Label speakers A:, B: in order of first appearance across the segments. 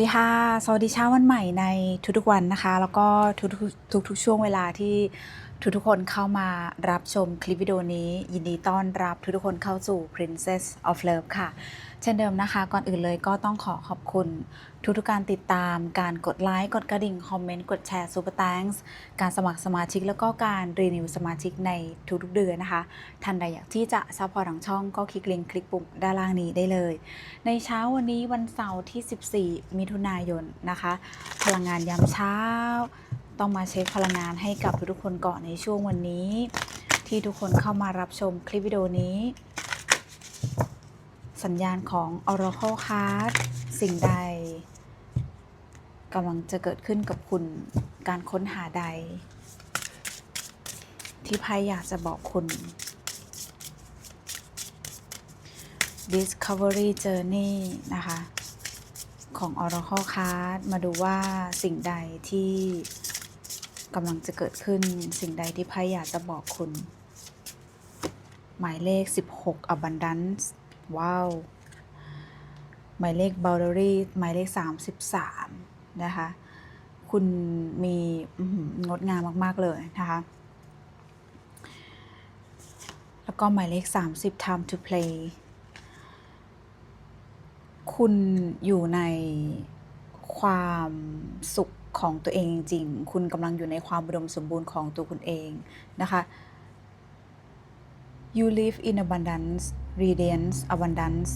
A: วัสดีค่ะ สวัสดีเช้าวันใหม่ในทุกๆวันนะคะ แล้วก็ทุกๆทุกๆช่วงเวลาที่ ทุกๆคนเข้ามารับชมคลิปวิดีโอนี้ ยินดีต้อนรับทุกๆคนเข้าสู่ Princess of Love ค่ะ เช่นเดิมนะคะ ก่อนอื่นเลยก็ต้องขอขอบคุณ ทุกๆการติดตาม การกดไลค์ กดกระดิ่ง คอมเมนต์ กดแชร์ Super Thanks การสมัครสมาชิก แล้วก็การรีนิวสมาชิกในทุกๆเดือนนะคะท่านใดอยากที่จะซัพพอร์ตทางช่องก็คลิกลิงก์คลิกปุ่มด้านล่างนี้ได้เลย ในเช้าวันนี้วันเสาร์ที่ 14 มิถุนายนนะคะ พลังงานยามเช้า ต้องมาเช็คพลังงานให้กับทุกคนก่อนในช่วงวันนี้ ที่ทุกคนเข้ามารับชมคลิปวิดีโอนี้ สัญญาณของ Oracle Card สิ่งใดกำลังจะเกิดขึ้นกับคุณการค้นหาใด ที่ไพ่อยากจะบอกคุณ Discovery Journey นะคะ ของ Oracle Card มาดูว่าสิ่งใดที่ กำลังจะเกิดขึ้นสิ่งใดที่ไพ่อยากจะบอกคุณ หมายเลข 16 Abundance ว้าว หมายเลข Boundary หมายเลข 33 นะคะ คุณมีงดงามมาก ๆ เลยนะคะ แล้วก็หมายเลข 30 Time to Play คุณอยู่ในความสุข ของตัวเองจริงๆ คุณกำลังอยู่ในความอุดมสมบูรณ์ของตัวคุณเองนะคะ you live in abundance radiance abundance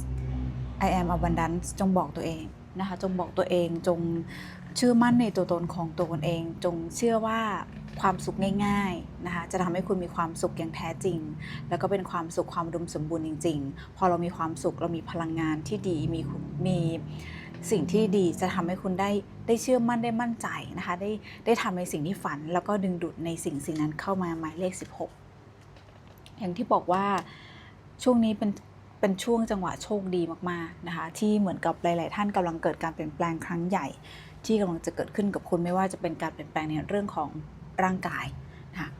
A: I am abundance จงบอกตัวเองนะคะ จงบอกตัวเอง จงเชื่อมั่นในตัวตนของตัวคุณเอง จงเชื่อว่าความสุขง่ายๆนะคะ จะทำให้คุณมีความสุขอย่างแท้จริง แล้วก็เป็นความสุขความอุมสมบูรณ์จริง ๆ พอเรามีความสุขเรามีพลังงานที่ดี มีมี สิ่งที่ดีจะทำให้คุณได้ได้เชื่อมั่นได้มั่นใจนะคะได้ได้ทำในสิ่งที่ฝัน แล้วก็ดึงดูดในสิ่งสิ่งนั้นเข้ามาหมายเลข 16 อย่างที่บอกว่าช่วงนี้เป็นเป็นช่วงจังหวะโชคดีมากๆนะคะที่เหมือนกับหลาย ๆ ท่านกำลังเกิดการเปลี่ยนแปลงครั้งใหญ่ ที่กำลังจะเกิดขึ้นกับคุณไม่ว่าจะเป็นการเปลี่ยนแปลงในเรื่องของร่างกายนะคะ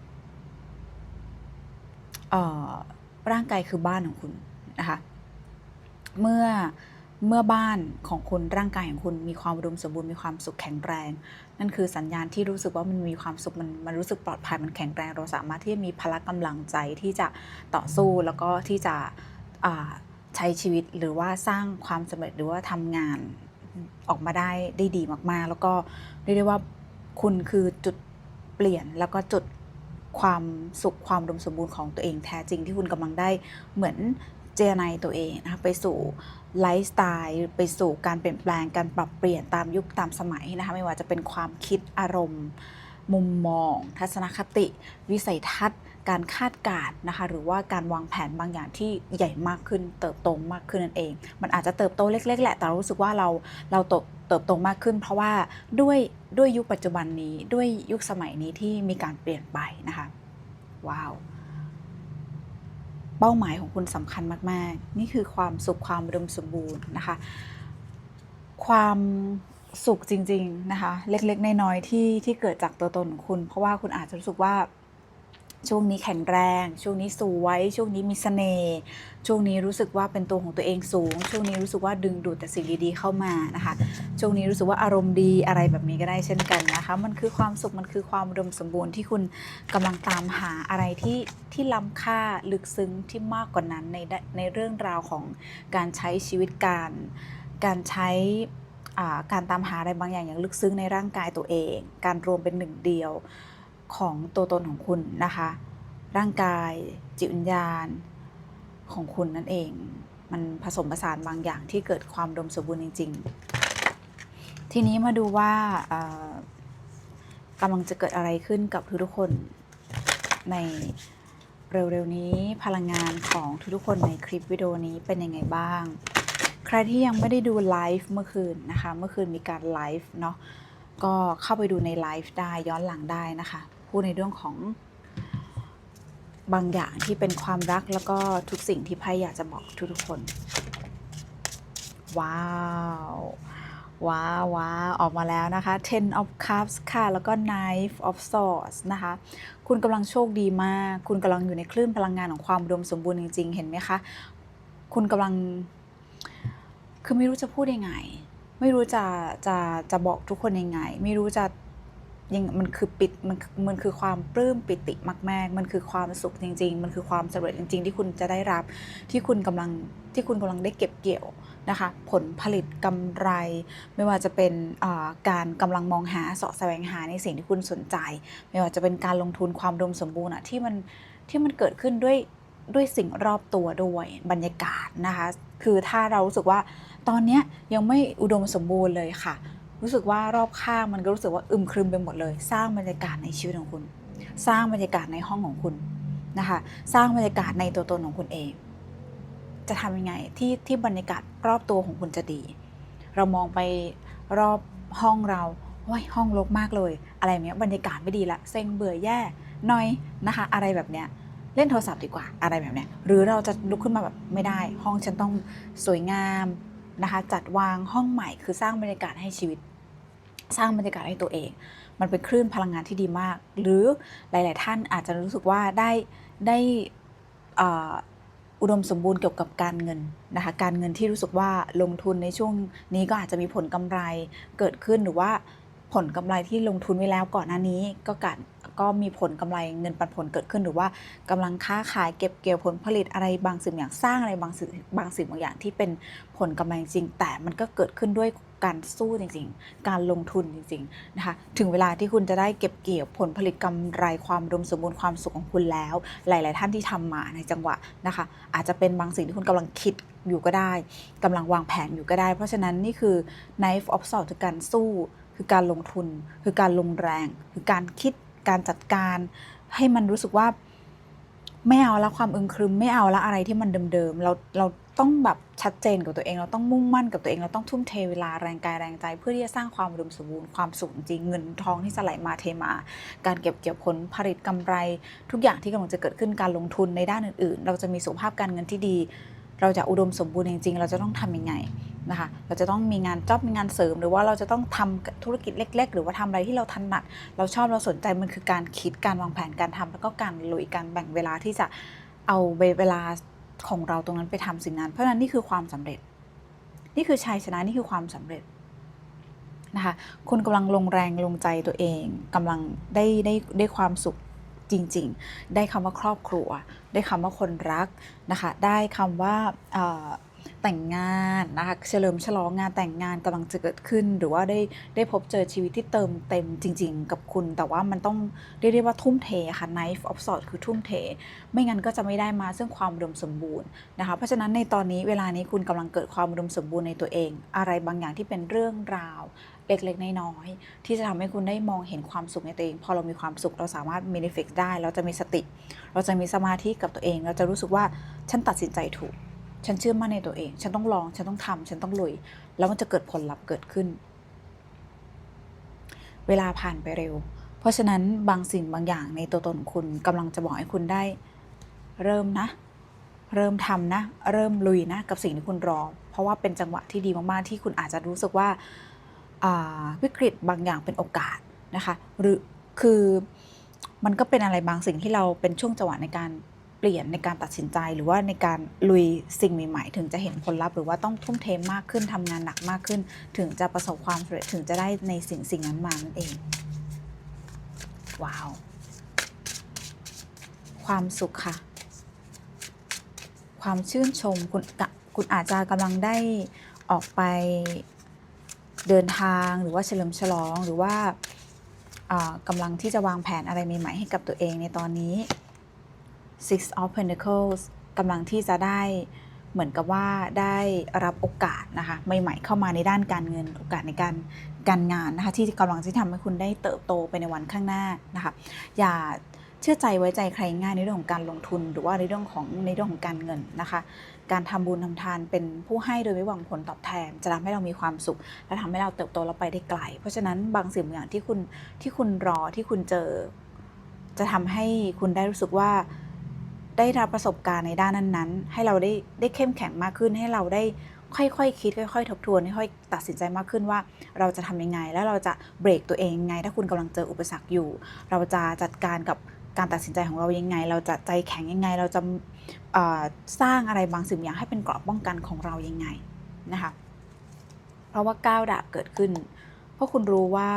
A: ร่างกายคือบ้านของคุณนะคะเมื่อ เมื่อบ้านของคุณร่างกายของคุณมีความอุดมสมบูรณ์มีความสุขแข็งแรง นั่นคือสัญญาณที่รู้สึกว่ามันมีความสุขมันมันรู้สึกปลอดภัยมันแข็งแรง เราสามารถที่จะมีพละกำลังใจที่จะต่อสู้แล้วก็ที่จะใช้ชีวิตหรือว่าสร้างความสำเร็จหรือว่าทำงานออกมาได้ได้ดีมากๆ แล้วก็เรียกได้ว่าคุณคือจุดเปลี่ยนแล้วก็จุดความสุขความดมสมบูรณ์ของตัวเองแท้จริงที่คุณกำลังได้เหมือน เจรไนตัวเองนะคะไปสู่ไลฟ์สไตล์ไปสู่การเปลี่ยนแปลงการปรับเปลี่ยนตามยุคตามสมัยนะคะไม่ว่าจะเป็นความคิดอารมณ์ มุมมอง ทัศนคติ วิสัยทัศน์ การคาดการณ์นะคะหรือว่าการวางแผนบางอย่างที่ใหญ่มากขึ้น เติบโตมากขึ้นนั่นเอง มันอาจจะเติบโตเล็ก ๆ แหละแต่รู้สึกว่าเราเราเติบเติบโตมากขึ้น เพราะว่าด้วยด้วยยุคปัจจุบันนี้ด้วยยุคสมัยนี้ที่มีการเปลี่ยนไปนะคะว้าว เป้าหมายของคุณสำคัญมาก ๆ นี่คือความสุขความอุดมสมบูรณ์นะคะ ความสุขจริง ๆ นะคะ เล็ก ๆ น้อยๆที่ที่เกิดจากตัวตนของคุณ เพราะว่าคุณอาจจะรู้สึกว่า ช่วงนี้แข็งแรง ช่วงนี้สวย ช่วงนี้มีเสน่ห์ ช่วงนี้รู้สึกว่าเป็นตัวของตัวเองสูง ช่วงนี้รู้สึกว่าดึงดูดแต่สิ่งดีๆเข้ามานะคะ ช่วงนี้รู้สึกว่าอารมณ์ดีอะไรแบบนี้ก็ได้เช่นกันนะคะ มันคือความสุข มันคือความอุดมสมบูรณ์ที่คุณกำลังตามหาอะไรที่ที่ล้ำค่าลึกซึ้งที่มากกว่านั้นในในเรื่องราวของการใช้ชีวิตการ การใช้การตามหาอะไรบางอย่างอย่างลึกซึ้งในร่างกายตัวเอง การรวมเป็นหนึ่งเดียว ของตัวตนของคุณนะคะ ร่างกายจิตวิญญาณของคุณนั่นเอง มันผสมผสานบางอย่างที่เกิดความดมสมบูรณ์จริง ๆ ทีนี้มาดูว่ากำลังจะเกิดอะไรขึ้นกับทุกๆคนในเร็วๆนี้พลังงานของทุกๆคนในคลิปวิดีโอนี้เป็นยังไงบ้าง ใครที่ยังไม่ได้ดูไลฟ์เมื่อคืนนะคะ เมื่อคืนมีการไลฟ์เนาะก็เข้าไปดูในไลฟ์ได้ย้อนหลังได้นะคะ พูดในเรื่องของบางอย่างที่เป็นความรักแล้วก็ทุกสิ่งที่ไพ่อยากจะบอกทุกๆคน ว้าวว้าวว้าออกมาแล้วนะคะ ten of cups ค่ะ แล้วก็ knife of swords นะคะ คุณกำลังโชคดีมาก คุณกำลังอยู่ในคลื่นพลังงานของความอุดมสมบูรณ์จริง ๆ เห็นไหมคะ คุณกำลัง คือไม่รู้จะพูดยังไง ไม่รู้จะจะจะบอกทุกคนยังไง ไม่รู้จะ ยังมันคือปิดมันมันคือความปลื้มปิติมาก ๆ มันคือความสุขจริง ๆ มันคือความสำเร็จจริง ๆ ที่คุณจะได้รับที่คุณกำลังที่คุณกำลังได้เก็บเกี่ยวนะคะ ผลผลิตกำไร ไม่ว่าจะเป็นการกำลังมองหาเสาะแสวงหาในสิ่งที่คุณสนใจ ไม่ว่าจะเป็นการลงทุนความอุดมสมบูรณ์อะที่มันที่มันเกิดขึ้นด้วยด้วยสิ่งรอบตัวด้วยบรรยากาศนะคะ คือถ้าเรารู้สึกว่าตอนนี้ยังไม่อุดมสมบูรณ์เลยค่ะ รู้สึกว่ารอบข้างมันก็รู้สึกว่าอึมครึมไปหมดเลย สร้างบรรยากาศในชีวิตของคุณ สร้างบรรยากาศในห้องของคุณนะคะ สร้างบรรยากาศในตัวตนของคุณเอง จะทำยังไงที่ที่บรรยากาศรอบตัวของคุณจะดี เรามองไปรอบห้องเราว้ยห้องรกมากเลย อะไรเนี้ยบรรยากาศไม่ดีละเซ็งเบื่อแย่น่อยนะคะ อะไรแบบเนี้ยเล่นโทรศัพท์ดีกว่าอะไรแบบเนี้ยหรือเราจะลุกขึ้นมาแบบไม่ได้ ห้องฉันต้องสวยงามนะคะ จัดวางห้องใหม่คือสร้างบรรยากาศให้ชีวิต สร้างบรรยากาศให้ตัวเอง มันเป็นคลื่นพลังงานที่ดีมาก หรือหลาย ๆ ท่านอาจจะรู้สึกว่าได้ได้อุดมสมบูรณ์เกี่ยวกับการเงินนะคะ การเงินที่รู้สึกว่าลงทุนในช่วงนี้ก็อาจจะมีผลกำไรเกิดขึ้นหรือว่าผลกำไรที่ลงทุนไว้แล้วก่อนหน้านี้ก็การ ก็มีผลกำไรเงินปันผลเกิดขึ้นหรือว่ากำลังค้าขายเก็บเกี่ยวผลผลิตอะไรบางสิ่งอย่างสร้างอะไรบางสิ่งบางสิ่งบางอย่างที่เป็นผลกำไรจริง แต่มันก็เกิดขึ้นด้วยการสู้จริงๆ การลงทุนจริงๆนะคะ ถึงเวลาที่คุณจะได้เก็บเกี่ยวผลผลิตกำไรความอุดมสมบูรณ์ความสุขของคุณแล้ว หลาย ๆ ท่านที่ทำมาในจังหวะนะคะ อาจจะเป็นบางสิ่งที่คุณกำลังคิดอยู่ก็ได้กำลังวางแผนอยู่ก็ได้ เพราะฉะนั้นนี่คือ knife of sword คือการสู้ คือการลงทุน คือการลงแรง คือการคิด การจัดการ ให้มันรู้สึกว่า ไม่เอาละความอึมครึมไม่เอาละอะไรที่มันเดิมๆเราเราต้องแบบชัดเจนกับตัวเองเราต้องมุ่งมั่นกับตัวเองเราต้องทุ่มเทเวลาแรงกายแรงใจ เพื่อที่จะสร้างความอุดมสมบูรณ์ความสุขจริงเงินทองที่จะไหลมาเทมา การเก็บเกี่ยวผลผลิตกำไร ทุกอย่างที่กำลังจะเกิดขึ้นการลงทุนในด้านอื่น ๆ เราจะมีสุขภาพการเงินที่ดี เราจะอุดมสมบูรณ์จริงๆ เราจะต้องทำยังไง นะคะเราจะต้องมีงานจ็อบมีงานเสริม หรือว่าเราจะต้องทำธุรกิจเล็ก ๆ หรือว่าทำอะไรที่เราถนัด เราชอบเราสนใจมันคือการคิดการวางแผนการทำแล้วก็การลุยการแบ่งเวลาที่จะเอาเวลาของเราตรงนั้นไปทำสิ่งนั้น เพราะนั้นนี่คือความสำเร็จ นี่คือชัยชนะนี่คือความสำเร็จนะคะคุณกำลังลงแรงลงใจตัวเองกำลังได้ได้ได้ความสุขจริง ๆ ได้คำว่าครอบครัว ได้คำว่าคนรักนะคะ ได้คำว่า แต่งงานนะคะเฉลิมฉลองงานแต่งงานกำลังจะเกิดขึ้น หรือว่าได้ได้พบเจอชีวิตที่เติมเต็มจริง ๆ กับคุณ แต่ว่ามันต้องเรียกได้ว่าทุ่มเทค่ะ knife of sword คือทุ่มเท ไม่งั้นก็จะไม่ได้มาซึ่งความดมสมบูรณ์นะคะเพราะฉะนั้นในตอนนี้เวลานี้คุณกำลังเกิดความดมสมบูรณ์ในตัวเอง อะไรบางอย่างที่เป็นเรื่องราวเล็กๆ น้อยๆที่จะทำให้คุณได้มองเห็นความสุขในตัวเอง พอเรามีความสุขเราสามารถ manifest ได้ เราจะมีสติ เราจะมีสมาธิกับตัวเอง เราจะรู้สึกว่าฉันตัดสินใจถูก ฉันเชื่อมั่นในตัวเอง ฉันต้องลอง ฉันต้องทำฉันต้องลุย แล้วมันจะเกิดผลลัพธ์เกิดขึ้น เวลาผ่านไปเร็ว เพราะฉะนั้นบางสิ่งบางอย่างในตัวตนของคุณกำลังจะบอกให้คุณได้ เริ่มนะ เริ่มทำนะ เริ่มลุยนะ กับสิ่งที่คุณรอ เพราะว่าเป็นจังหวะที่ดีมากๆ ที่คุณอาจจะรู้สึกว่าวิกฤตบางอย่างเป็นโอกาสนะคะ หรือคือมันก็เป็นอะไรบางสิ่งที่เราเป็นช่วงจังหวะในการ ปลี่ยนในการตัดสินใจหรือว่าในการลุยสิ่งใหม่ๆ ถึงจะเห็นผลลัพธ์หรือว่าต้องทุ่มเทมากขึ้นทำงานหนักมากขึ้น ถึงจะประสบความสำเร็จถึงจะได้ในสิ่งสิ่งนั้นมานั่นเอง ว้าว ความสุขค่ะ ความชื่นชมคุณกะคุณอาจจะกำลังได้ออกไปเดินทางหรือว่าเฉลิมฉลองหรือว่ากำลังที่จะวางแผนอะไรใหม่ๆให้กับตัวเองในตอนนี้ Six of Pentacles กำลังที่จะได้เหมือนกับว่าได้รับโอกาสนะคะใหม่ๆเข้ามาในด้านการเงินโอกาสในการการงานนะคะที่กำลังที่ทำให้คุณได้เติบโตไปในวันข้างหน้านะคะอย่าเชื่อใจไว้ใจใครง่ายในเรื่องของการลงทุน หรือว่าในเรื่องของในเรื่องของการเงินนะคะ การทำบุญทำทานเป็นผู้ให้โดยไม่หวังผลตอบแทน จะทำให้เรามีความสุข และทำให้เราเติบโตเราไปได้ไกล เพราะฉะนั้นบางสิ่งบางอย่างที่คุณที่คุณรอที่คุณเจอ จะทำให้คุณได้รู้สึกว่า ได้รับประสบการณ์ในด้านนั้นๆ ให้เราได้ได้เข้มแข็งมากขึ้น ให้เราได้ค่อยๆคคิดค่อยๆ ทบทวนค่อยๆตัดสินใจมากขึ้นว่า เราจะทำยังไง แล้วเราจะเบรกตัวเองยังไง ถ้าคุณกำลังเจออุปสรรคอยู่ เราจะจัดการกับการตัดสินใจของเรายังไง เราจะใจแข็งยังไง เราจะสร้างอะไรบางสิ่งอย่างให้เป็นเกราะป้องกันของเรายังไงนะคะเพราะว่าก้าวดาบเกิดขึ้น เพราะคุณรู้ว่า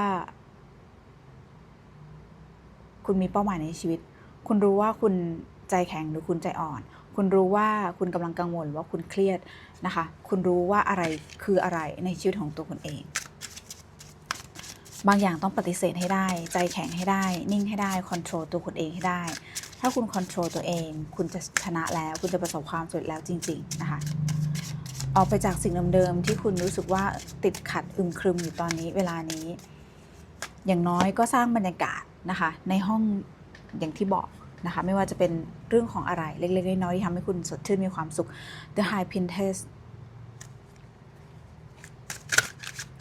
A: คุณมีเป้าหมายในชีวิต คุณรู้ว่าคุณ ใจแข็งหรือคุณใจอ่อน คุณรู้ว่าคุณกำลังกังวลว่าคุณเครียดนะคะ คุณรู้ว่าอะไรคืออะไรในชีวิตของตัวคุณเอง บางอย่างต้องปฏิเสธให้ได้ ใจแข็งให้ได้ นิ่งให้ได้คอนโทรลตัวคุณเองให้ได้ ถ้าคุณคอนโทรลตัวเอง คุณจะชนะแล้ว คุณจะประสบความสำเร็จแล้วจริง ๆ นะคะออกไปจากสิ่งเดิมๆที่คุณรู้สึกว่าติดขัดอึมครึมอยู่ตอนนี้เวลานี้ อย่างน้อยก็สร้างบรรยากาศนะคะ ในห้องอย่างที่บอก นะคะไม่ว่าจะเป็นเรื่องของอะไรเล็กๆน้อยๆที่ทำให้คุณสดชื่นมีความสุข The High Pinterest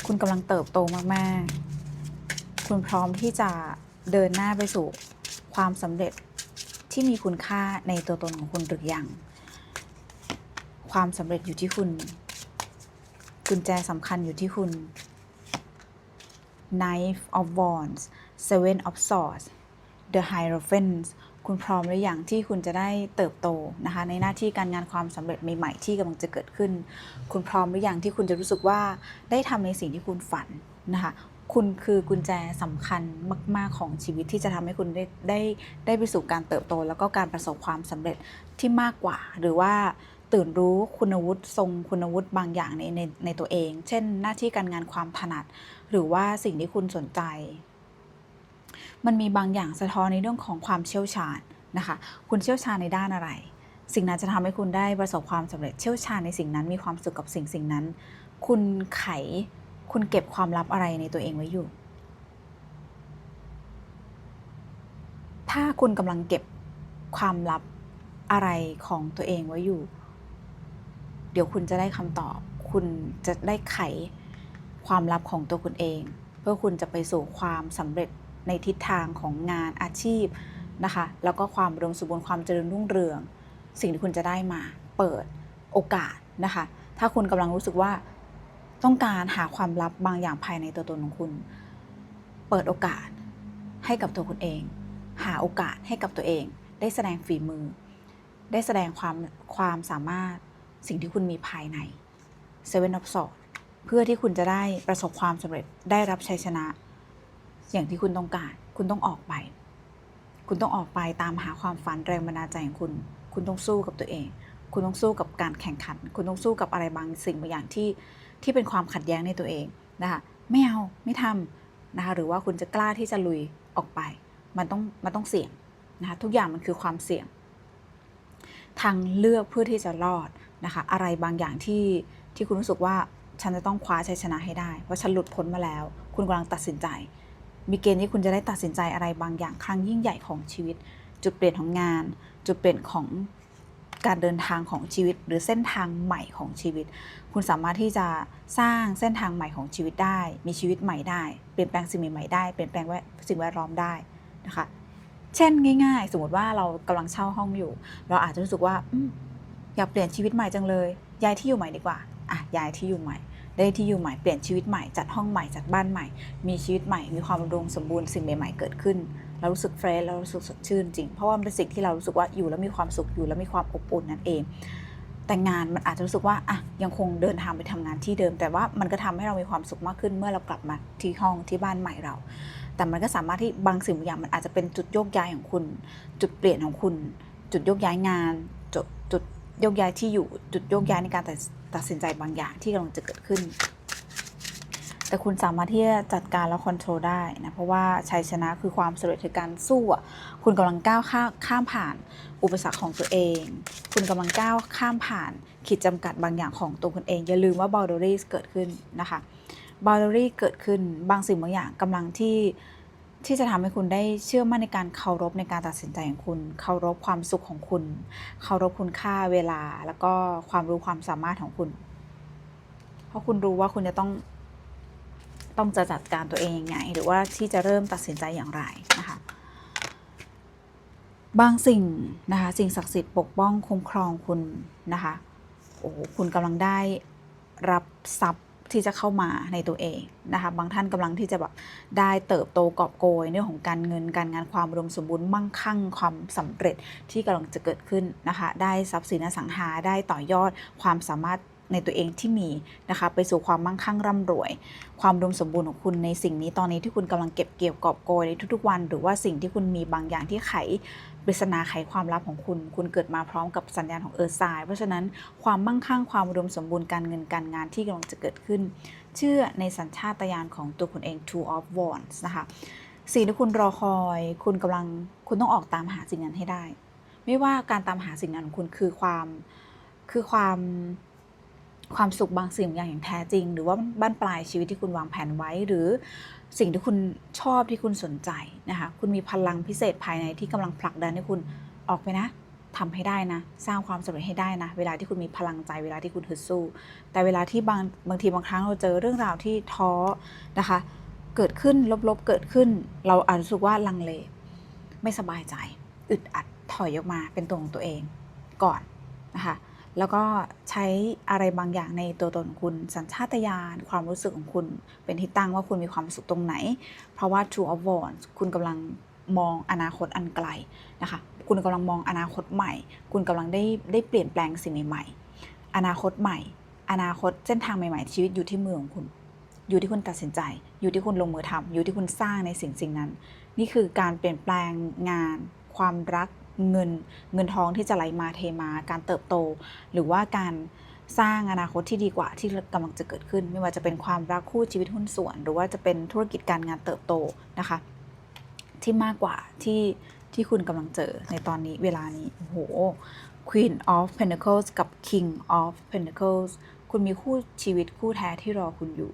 A: คุณกำลังเติบโตมากๆ คุณพร้อมที่จะเดินหน้าไปสู่ความสำเร็จที่มีคุณค่าในตัวตนของคุณหรือยัง ความสำเร็จอยู่ที่คุณ กุญแจสำคัญอยู่ที่คุณ Knife of Wands Seven of Swords The Hierophant คุณพร้อมหรือยังที่คุณจะได้เติบโตนะคะ ในหน้าที่การงานความสำเร็จใหม่ๆที่กำลังจะเกิดขึ้น คุณพร้อมหรือยังที่คุณจะรู้สึกว่าได้ทำในสิ่งที่คุณฝันนะคะคุณคือกุญแจสำคัญมาก ๆ ของชีวิตที่จะทำให้คุณได้ได้ได้ไปสู่การเติบโต แล้วก็การประสบความสำเร็จที่มากกว่า หรือว่าตื่นรู้คุณวุฒิทรงคุณวุฒิบางอย่างในในในตัวเอง เช่น หน้าที่การงานความถนัด หรือว่าสิ่งที่คุณสนใจ มันมีบางอย่างสะท้อนในเรื่องของความเชี่ยวชาญนะคะ คุณเชี่ยวชาญในด้านอะไร สิ่งนั้นจะทำให้คุณได้ประสบความสำเร็จเชี่ยวชาญในสิ่งนั้นมีความสุขกับสิ่งสิ่งนั้น คุณไขคุณเก็บความลับอะไรในตัวเองไว้อยู่ ถ้าคุณกำลังเก็บความลับอะไรของตัวเองไว้อยู่ เดี๋ยวคุณจะได้คำตอบ คุณจะได้ไขความลับของตัวคุณเอง เพื่อคุณจะไปสู่ความสำเร็จ ในทิศทางของงานอาชีพนะคะ แล้วก็ความอุดมสมบูรณ์ความเจริญรุ่งเรือง สิ่งที่คุณจะได้มาเปิดโอกาสนะคะ ถ้าคุณกำลังรู้สึกว่าต้องการหาความลับบางอย่างภายในตัวตนของคุณ เปิดโอกาสให้กับตัวคุณเอง หาโอกาสให้กับตัวเอง ได้แสดงฝีมือ ได้แสดงความความสามารถสิ่งที่คุณมีภายใน Seven of Swords เพื่อที่คุณจะได้ประสบความสำเร็จได้รับชัยชนะ อย่างที่คุณต้องการ คุณต้องออกไป คุณต้องออกไปตามหาความฝันแรงบันดาลใจของคุณ คุณต้องสู้กับตัวเอง คุณต้องสู้กับการแข่งขัน คุณต้องสู้กับอะไรบางสิ่งบางอย่างที่ที่เป็นความขัดแย้งในตัวเองนะคะไม่เอาไม่ทำนะคะหรือว่าคุณจะกล้าที่จะลุยออกไป มันต้องมันต้องเสี่ยงนะคะทุกอย่างมันคือความเสี่ยง ทางเลือกเพื่อที่จะรอดนะคะอะไรบางอย่างที่ที่คุณรู้สึกว่าฉันจะต้องคว้าชัยชนะให้ได้ เพราะฉันหลุดพ้นมาแล้ว คุณกำลังตัดสินใจ มีเกณฑ์ที่คุณจะได้ตัดสินใจอะไรบางอย่างครั้งยิ่งใหญ่ของชีวิต จุดเปลี่ยนของงาน จุดเปลี่ยนของการเดินทางของชีวิต หรือเส้นทางใหม่ของชีวิต คุณสามารถที่จะสร้างเส้นทางใหม่ของชีวิตได้ มีชีวิตใหม่ได้ เปลี่ยนแปลงสิ่งใหม่ๆได้ เปลี่ยนแปลงแวสิ่งแวดล้อมได้นะคะ เช่นง่าย ๆ สมมติว่าเรากำลังเช่าห้องอยู่ เราอาจจะรู้สึกว่าออยากเปลี่ยนชีวิตใหม่จังเลย ย้ายที่อยู่ใหม่ดีกว่า อะ ย้ายที่อยู่ใหม่ ได้ที่อยู่ใหม่เปลี่ยนชีวิตใหม่จัดห้องใหม่จัดบ้านใหม่ มีชีวิตใหม่มีความอุดมสมบูรณ์สิ่งใหม่ๆเกิดขึ้น เรารู้สึกเฟรชเรารู้สึกสดชื่นจริง เพราะว่ามันเป็นสิ่งที่เรารู้สึกว่าอยู่แล้วมีความสุขอยู่แล้วมีความอบอุ่นนั่นเอง แต่งานมันอาจจะรู้สึกว่าอะยังคงเดินทางไปทำงานที่เดิม แต่ว่ามันก็ทำให้เรามีความสุขมากขึ้นเมื่อเรากลับมาที่ห้องที่บ้านใหม่เรา แต่มันก็สามารถที่บางสิ่งบางอย่างมันอาจจะเป็นจุดโยกย้ายของคุณ จุดเปลี่ยนของคุณ จุดโยกย้ายงาน จุดจุดโยกย้ายที่อยู่จุดโยกย้ายในการตัด ตัดสินใจบางอย่างที่กำลังจะเกิดขึ้น แต่คุณสามารถที่จะจัดการและคอนโทรลได้นะ เพราะว่าชัยชนะคือความสำเร็จคือการสู้อะคุณกำลังก้าวข้ามข้ามผ่านอุปสรรคของตัวเอง คุณกำลังก้าวข้ามผ่านขีดจำกัดบางอย่างของตัวคุณเอง อย่าลืมว่า boundaries เกิดขึ้นนะคะ boundary เกิดขึ้นบางสิ่งบางอย่างกำลังที่ ที่จะทำให้คุณได้เชื่อมั่นในการเคารพในการตัดสินใจของคุณ เคารพความสุขของคุณ เคารพคุณค่าเวลา แล้วก็ความรู้ความสามารถของคุณ เพราะคุณรู้ว่าคุณจะต้อง ต้องจะจัดการตัวเองยังไง หรือว่าที่จะเริ่มตัดสินใจอย่างไรนะคะบางสิ่งนะคะสิ่งศักดิ์สิทธิ์ปกป้องคุ้มครองคุณนะคะโอ้คุณกำลังได้รับทรัพย์ ที่จะเข้ามาในตัวเองนะคะบางท่านกำลังที่จะแบบได้เติบโตกอบโกยเรื่องของการเงินการงานความอุดมสมบูรณ์มั่งคั่งความสำเร็จที่กำลังจะเกิดขึ้นนะคะได้ทรัพย์สินอสังหาได้ต่อยอดความสามารถในตัวเองที่มีนะคะไปสู่ความมั่งคั่งร่ำรวย ความอุดมสมบูรณ์ของคุณในสิ่งนี้ตอนนี้ที่คุณกำลังเก็บเกี่ยวกอบโกยในทุกๆวัน หรือว่าสิ่งที่คุณมีบางอย่างที่ไข ปริศนาไขความลับของคุณ คุณเกิดมาพร้อมกับสัญญาณของเออร์ไซเพราะฉะนั้นความมั่งคั่งความอุดมสมบูรณ์การเงินการงานที่กำลังจะเกิดขึ้น เชื่อในสัญชาตญาณของตัวคุณเอง two of wands นะคะสิ่งที่คุณรอคอย คุณกำลังคุณต้องออกตามหาสิ่งนั้นให้ได้ ไม่ว่าการตามหาสิ่งนั้นของคุณคือความคือความความสุขบางสิ่งอย่างอย่างแท้จริง หรือว่าบ้านปลายชีวิตที่คุณวางแผนไว้หรือ สิ่งที่คุณชอบที่คุณสนใจนะคะ คุณมีพลังพิเศษภายในที่กำลังผลักดันให้คุณออกไปนะทำให้ได้นะ สร้างความสำเร็จให้ได้นะ เวลาที่คุณมีพลังใจเวลาที่คุณฮึดสู้ แต่เวลาที่บางบางทีบางครั้งเราเจอเรื่องราวที่ท้อนะคะ เกิดขึ้นลบๆเกิดขึ้น เราอาจรู้สึกว่าลังเล ไม่สบายใจ อึดอัดถอยออกมาเป็นตัวของตัวเองก่อนนะคะ แล้วก็ใช้อะไรบางอย่างในตัวตนคุณ สัญชาตญาณความรู้สึกของคุณเป็นที่ตั้งว่าคุณมีความสุขตรงไหน เพราะว่า True of Wands คุณกำลังมองอนาคตอันไกลนะคะ คุณกำลังมองอนาคตใหม่ คุณกำลังได้ได้เปลี่ยนแปลงสิ่งใหม่ๆ อนาคตใหม่ อนาคตเส้นทางใหม่ๆ ชีวิตอยู่ที่มือของคุณ อยู่ที่คุณตัดสินใจ อยู่ที่คุณลงมือทำอยู่ที่คุณสร้างในสิ่งสิ่งนั้น นี่คือการเปลี่ยนแปลงงาน ความรัก เงินเงินทองที่จะไหลมาเทมา การเติบโต หรือว่าการสร้างอนาคตที่ดีกว่าที่กำลังจะเกิดขึ้น ไม่ว่าจะเป็นความรักคู่ชีวิตหุ้นส่วน หรือว่าจะเป็นธุรกิจการงานเติบโตนะคะ ที่มากกว่าที่ที่คุณกำลังเจอในตอนนี้เวลานี้โอ้โห Queen of Pentacles กับ King of Pentacles คุณมีคู่ชีวิตคู่แท้ที่รอคุณอยู่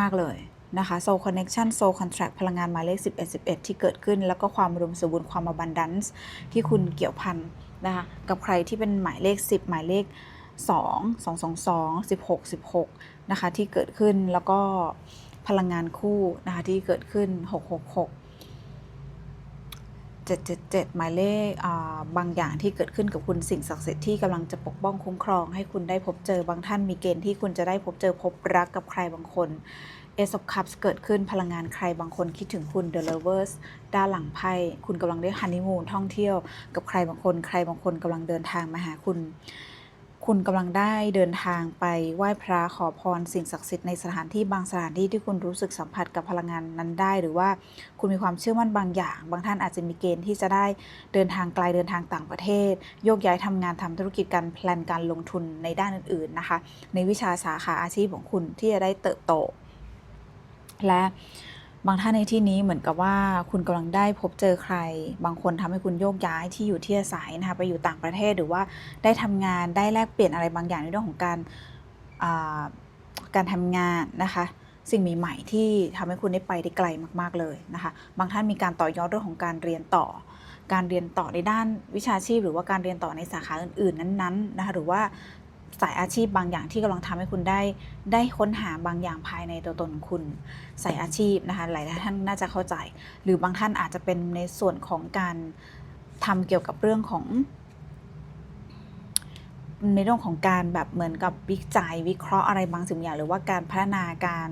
A: มาก ๆ เลย นะคะ Soul Connection Soul Contract พลังงานหมายเลข 11 11 ที่เกิดขึ้น แล้วก็ความรวมสมบูรณ์ความ abundance ที่คุณเกี่ยวพันนะคะกับใครที่เป็นหมายเลข 10 หมายเลข 2 2 2 2 16 16นะคะที่เกิดขึ้นแล้วก็พลังงานคู่นะคะที่เกิดขึ้น 666 777 หมายเลขบางอย่างที่เกิดขึ้นกับคุณสิ่งศักดิ์สิทธิ์ที่กำลังจะปกป้องคุ้มครอง ให้คุณได้พบเจอบางท่านมีเกณฑ์ที่คุณจะได้พบเจอพบรักกับใครบางคน Ace of Cups เกิดขึ้นพลังงานใครบางคนคิดถึงคุณ The Lovers ด้านหลังไพ่คุณกำลังได้ฮันนีมูนท่องเที่ยว กับใครบางคนใครบางคนกำลังเดินทางมาหาคุณ คุณกำลังได้เดินทางไปไหว้พระขอพรสิ่งศักดิ์สิทธิ์ในสถานที่บางสถานที่ที่คุณรู้สึกสัมผัสกับพลังงานนั้นได้ หรือว่าคุณมีความเชื่อมั่นบางอย่าง บางท่านอาจจะมีเกณฑ์ที่จะได้เดินทางไกลเดินทางต่างประเทศ โยกย้ายทำงานทำธุรกิจการแพลนการลงทุนในด้านอื่น ๆนะคะ ในวิชาสาขาอาชีพของคุณที่จะได้เติบโต และบางท่านในที่นี้เหมือนกับว่าคุณกำลังได้พบเจอใคร บางคนทำให้คุณโยกย้ายที่อยู่ที่อาศัยนะคะไปอยู่ต่างประเทศหรือว่าได้ทำงานได้แลกเปลี่ยนอะไรบางอย่างในเรื่องของการการทำงานนะคะสิ่งใหม่ๆที่ทำให้คุณได้ไปได้ไกลมาก ๆเลยนะคะบางท่านมีการต่อยอดเรื่องของการเรียนต่อ การเรียนต่อในด้านวิชาชีพ หรือว่าการเรียนต่อในสาขาอื่นๆ นั้นๆนะคะหรือว่า สายอาชีพบางอย่างที่กำลังทำให้คุณได้ ได้ค้นหาบางอย่างภายในตัวตนของคุณ สายอาชีพนะคะหลายท่านน่าจะเข้าใจ หรือบางท่านอาจจะเป็นในส่วนของการทำเกี่ยวกับเรื่องของ ในเรื่องของการแบบเหมือนกับวิจัยวิเคราะห์อะไรบางสิ่งอย่าง หรือว่าการพัฒนาการ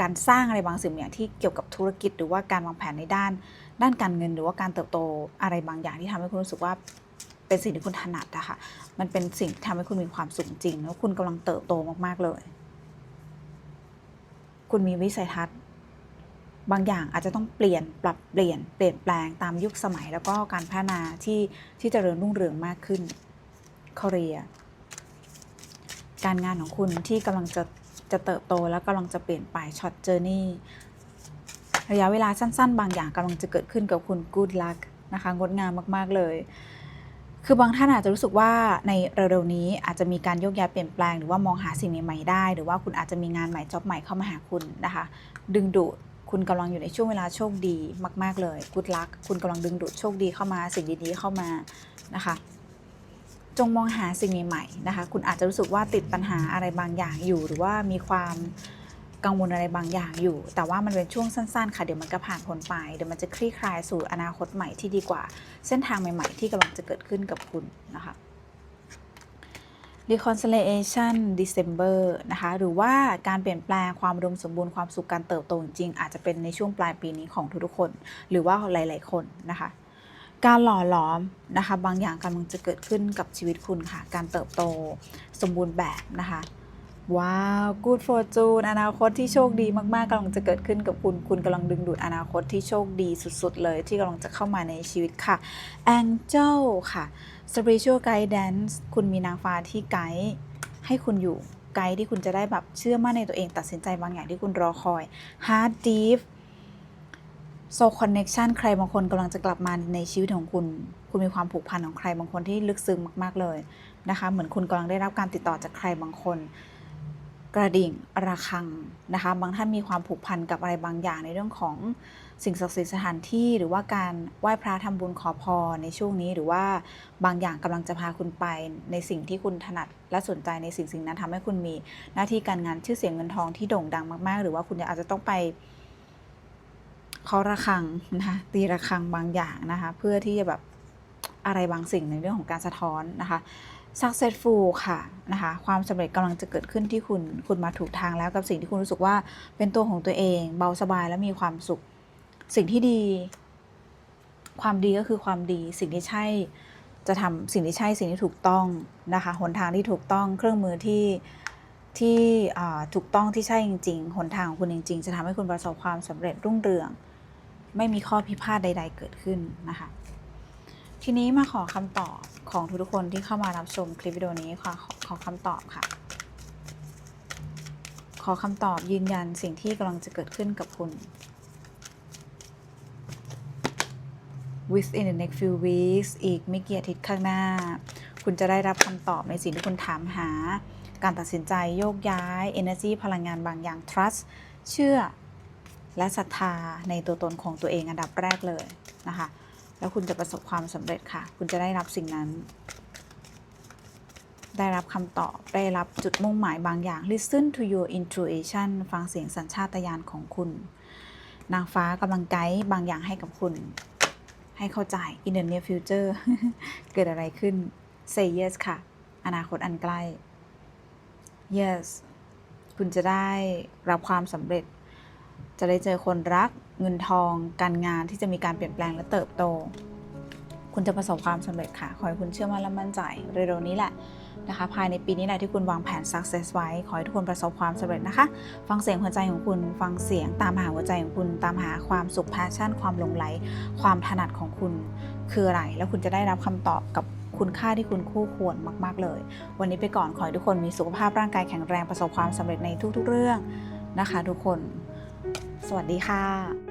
A: การสร้างอะไรบางสิ่งบางอย่างที่เกี่ยวกับธุรกิจ หรือว่าการวางแผนในด้าน ด้านการเงิน หรือว่าการเติบโตอะไรบางอย่างที่ทำให้คุณรู้สึกว่า เป็นสิ่งที่คุณถนัดอะค่ะมันเป็นสิ่งที่ทำให้คุณมีความสุขจริง แล้วคุณกำลังเติบโตมากๆเลย คุณมีวิสัยทัศน์ บางอย่างอาจจะต้องเปลี่ยนปรับเปลี่ยนเปลี่ยนแปลงตามยุคสมัย แล้วก็การพัฒนาที่ที่จเจริญรุ่งเรืองมากขึ้นคอเรียการงานของคุณที่กำลังจะจะเติบโตแล้วกำลังจะเปลี่ยนไปช็อตเจอร์นี่ระยะเวลาสั้น ๆ บางอย่างกำลังจะเกิดขึ้นกับคุณ good luck นะคะงดงามมาก ๆ เลย คือบางท่านอาจจะรู้สึกว่าในเร็วๆนี้อาจจะมีการโยกย้ายเปลี่ยนแปลงหรือว่ามองหาสิ่งใหม่ๆได้ หรือว่าคุณอาจจะมีงานใหม่จ็อบใหม่เข้ามาหาคุณนะคะ ดึงดูดคุณกำลังอยู่ในช่วงเวลาโชคดีมาก ๆเลย good luck คุณกำลังดึงดูดโชคดีเข้ามาสิ่งดีๆเข้ามานะคะ จงมองหาสิ่งใหม่ๆนะคะ คุณอาจจะรู้สึกว่าติดปัญหาอะไรบางอย่างอยู่ หรือว่ามีความ กังวลอะไรบางอย่างอยู่ แต่ว่ามันเป็นช่วงสั้นๆ ค่ะ เดี๋ยวมันก็ผ่านพ้นไป เดี๋ยวมันจะคลี่คลายสู่อนาคตใหม่ที่ดีกว่า เส้นทางใหม่ๆ ที่กำลังจะเกิดขึ้นกับคุณนะคะ reconciliation December นะคะ หรือว่าการเปลี่ยนแปลงความอุดมสมบูรณ์ความสุขการเติบโตจริง อาจจะเป็นในช่วงปลายปีนี้ของทุกๆคน หรือว่าหลาย ๆ คนนะคะการหล่อหลอมนะคะ บางอย่างกำลังจะเกิดขึ้นกับชีวิตคุณค่ะ การเติบโตสมบูรณ์แบบนะคะ ว้าว good fortune อนาคตที่โชคดีมากๆกำลังจะเกิดขึ้นกับคุณ คุณกำลังดึงดูดอนาคตที่โชคดีสุดๆ เลยที่กำลังจะเข้ามาในชีวิตค่ะ Angel ค่ะ Spiritual Guidance คุณมีนางฟ้าที่ไกด์ให้คุณอยู่ไกด์ที่คุณจะได้แบบเชื่อมั่นในตัวเองตัดสินใจบางอย่างที่คุณรอคอย Heart Deep Soul Connection ใครบางคนกำลังจะกลับมาในชีวิตของคุณ คุณมีความผูกพันของใครบางคนที่ลึกซึ้งมาก ๆเลยนะคะ เหมือนคุณกำลังได้รับการติดต่อจากใครบางคน กระดิ่งระฆังนะคะบางท่านมีความผูกพันกับอะไรบางอย่างในเรื่องของสิ่งศักดิ์สิทธิ์สถานที่ หรือว่าการไหว้พระทำบุญขอพรในช่วงนี้ หรือว่าบางอย่างกำลังจะพาคุณไปในสิ่งที่คุณถนัดและสนใจในสิ่งสิ่งนั้นทำให้คุณมีหน้าที่การงานชื่อเสียงเงินทองที่โด่งดังมากๆ หรือว่าคุณอาจจะต้องไปเคาะระฆังนะคะตีระฆังบางอย่างนะคะเพื่อที่จะแบบอะไรบางสิ่งในเรื่องของการสะท้อนนะคะ successful ค่ะนะคะความสำเร็จกำลังจะเกิดขึ้นที่คุณคุณมาถูกทางแล้วกับสิ่งที่คุณรู้สึกว่าเป็นตัวของตัวเอง เบาสบายและมีความสุข สิ่งที่ดี ความดีก็คือความดี สิ่งที่ใช่จะทำสิ่งที่ใช่สิ่งที่ถูกต้องนะคะหนทางที่ถูกต้องเครื่องมือที่ที่ถูกต้องที่ใช่จริงๆหนทางของคุณจริง ๆ จะทำให้คุณประสบความสำเร็จรุ่งเรือง ไม่มีข้อพิพาทใด ๆ เกิดขึ้นนะคะ ทีนี้มาขอคำตอบของทุกๆคนที่เข้ามารับชมคลิปวิดีโอนี้ขอขอขอคำตอบค่ะ ขอคำตอบยืนยันสิ่งที่กำลังจะเกิดขึ้นกับคุณ within the next few weeks อีกไม่กี่อาทิตย์ข้างหน้า คุณจะได้รับคำตอบในสิ่งที่คุณถามหา การตัดสินใจโยกย้าย energy พลังงานบางอย่าง trust เชื่อ และศรัทธาในตัวตนของตัวเองอันดับแรกเลยนะคะ แล้วคุณจะประสบความสำเร็จค่ะ คุณจะได้รับสิ่งนั้น ได้รับคำตอบ ได้รับจุดมุ่งหมายบางอย่าง listen to your intuition ฟังเสียงสัญชาตญาณของคุณ นางฟ้ากำลังไกด์บางอย่างให้กับคุณ ให้เข้าใจ in the near future เกิดอะไรขึ้น say yes ค่ะ อนาคตอันใกล้ yes คุณจะได้รับความสำเร็จ จะได้เจอคนรักเงินทอง การงานที่จะมีการเปลี่ยนแปลงและเติบโต คุณจะประสบความสำเร็จค่ะ ขอให้คุณเชื่อมั่นและมั่นใจเร็วๆนี้แหละนะคะ ภายในปีนี้แหละที่คุณวางแผน success ไว้ ขอให้ทุกคนประสบความสำเร็จนะคะ ฟังเสียงหัวใจของคุณ ฟังเสียงตามหาหัวใจของคุณ ตามหาความสุข passion ความหลงไหล ความถนัดของคุณคืออะไร แล้วคุณจะได้รับคำตอบกับคุณค่าที่คุณคู่ควรมาก ๆ เลย วันนี้ไปก่อน ขอให้ทุกคนมีสุขภาพร่างกายแข็งแรงประสบความสำเร็จในทุก ๆ เรื่องนะคะ ทุกคน สวัสดีค่ะ